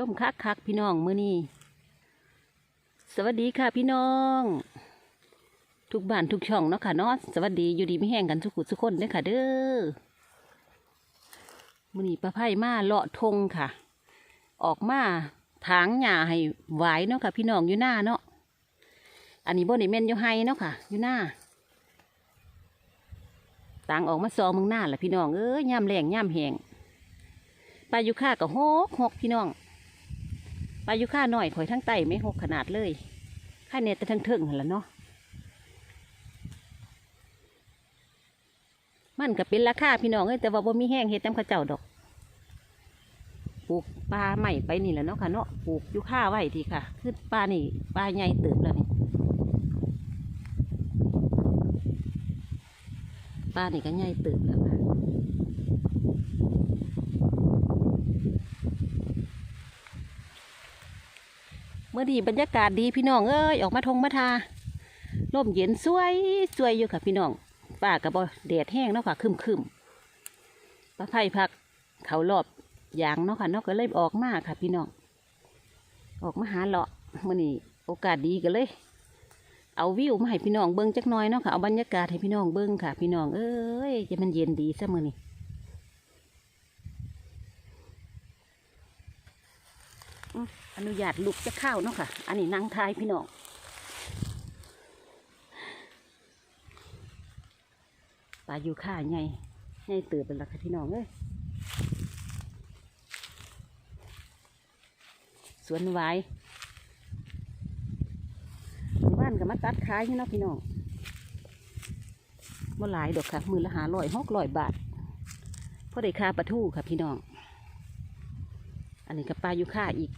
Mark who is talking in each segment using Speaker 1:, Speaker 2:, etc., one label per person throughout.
Speaker 1: ล่มคักคักพี่น้องมื้อนี้สวัสดีค่ะพี่น้อง ทุกบ้านทุกช่องเนาะค่ะเนาะสวัสดีอยู่ดีไม่แห้งกันทุกขุทุกคนเด้อค่ะเด้อมื้อนี้ป้าไพ่มาเลาะทงค่ะ ออกมาถางหญ้าให้ไหวเนาะค่ะ พี่น้องอยู่หน้าเนาะอันนี้บ่ได้แม่นอยู่ไฮเนาะค่ะอยู่หน้าต่างออกมาซอมึงหน้าแหละพี่น้องเอ้ยย่ำแรงย่ำแหงปลายุค่าก็หกหกพี่น้อง ปลายุค่าหน่อยข่อยทั้งไตไม่หกขนาดเลยค่าเน็ตแต่ทั้งเทิงหั่นละเนาะมันก็เป็นราคาพี่น้องเอ้ยแต่ว่าบ่มีแห้งเฮ็ดตามเขาเจ้าดอกปลูกปลาใหม่ไปนี่แหละเนาะค่ะเนาะปลูกยุค่าไว้ทีค่ะคือปลานี่ปลาใหญ่เติบแล้วนี่ปลานี่ก็ใหญ่เติบแล้วค่ะ เมื่อดีบรรยากาศดีพี่น้องเอ้ยออกมาทงมาทาลมเย็นสวยสวยอยู่ค่ะพี่น้องป่ากับบแดดแห้งเนาะค่ะคึมคึมป้าไผ่พักเขารอบยางเนาะค่ะเนาะก็เลยออกมาค่ะ พี่น้องออกมาหาเลาะมื่อนี้โอกาสดีกันเลย เอาวิวมาให้พี่น้องเบิ้งจักน่อยเนาะค่ะเอาบรรยากาศให้พี่น้องเบิ้งค่ะ พี่น้องเอ้ยจะมันเย็นดีซะมื่อนี้ อนุญาตลุกจะเข้าเนาะค่ะ อันนี้นั่งทายพี่น้องปลาอยู่ข่าไงไงเติบเป็นละค่ะพี่น้องเอ้ยสวนไว้บ้านก็มาตัดขายนี่เนาะพี่น้องบ่อหลายดอกค่ะ มือละหาร้อยหกร้อยบาทพอได้ค่าปลาทูค่ะพี่น้อง อันนี้กับปลายู่ข่าอีก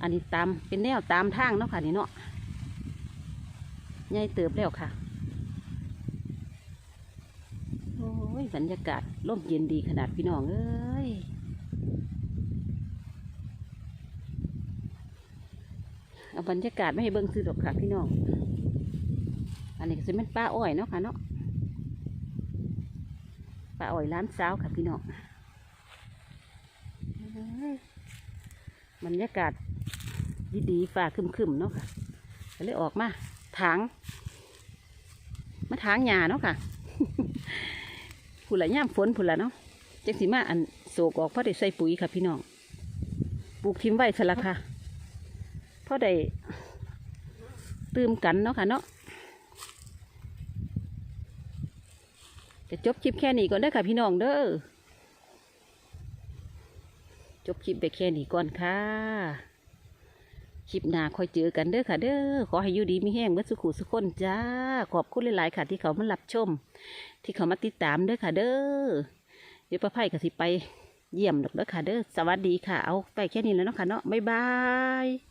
Speaker 1: อันนี้ตามเป็นแนวตามทางเนาะค่ะนี่เนาะใหญ่เติบแล้วค่ะ โอ้ยบรรยากาศร่มเย็นดีขนาดพี่น้องเอ้ยเอาบรรยากาศไม่ให้เบิ่งซื้อดอกค่ะพี่น้อง อันนี้ก็จะเป็นปลาอ้อยเนาะค่ะเนาะปลาอ้อยร้านสาวค่ะพี่น้องเอ้ย บรรยากาศดีๆฟ้าคึมๆเนาะค่ะก็เลยออกมาถางมาถางหญ้าเนาะค่ะผุละย่ามฝนผุละเนาะจังสิมาอันโศกออกเพราะได้ใส่ปุ๋ยค่ะพี่น้องปลูกทิมไว้สละค่ะเพราะได้ตื่มกันเนาะค่ะเนาะจะจบคลิปแค่นี้ก่อนเด้ค่ะพี่น้องเด้อ จบคลิปไปแค่นี้ก่อนค่ะ คลิปหน้าคอยเจอกันเด้อค่ะ เด้อ ขอให้อยู่ดีมีแห้งเมื่อสุขุสุขคนจ้า ขอบคุณหลาย ๆ ค่ะ ที่เขามารับชม ที่เขามาติดตามเด้อค่ะ เด้อ เดี๋ยวป้าไพ่ก็สิไปเยี่ยมดอกเด้อค่ะ เด้อ สวัสดีค่ะ เอาไปแค่นี้แล้วเนาะค่ะเนาะ บ๊ายบาย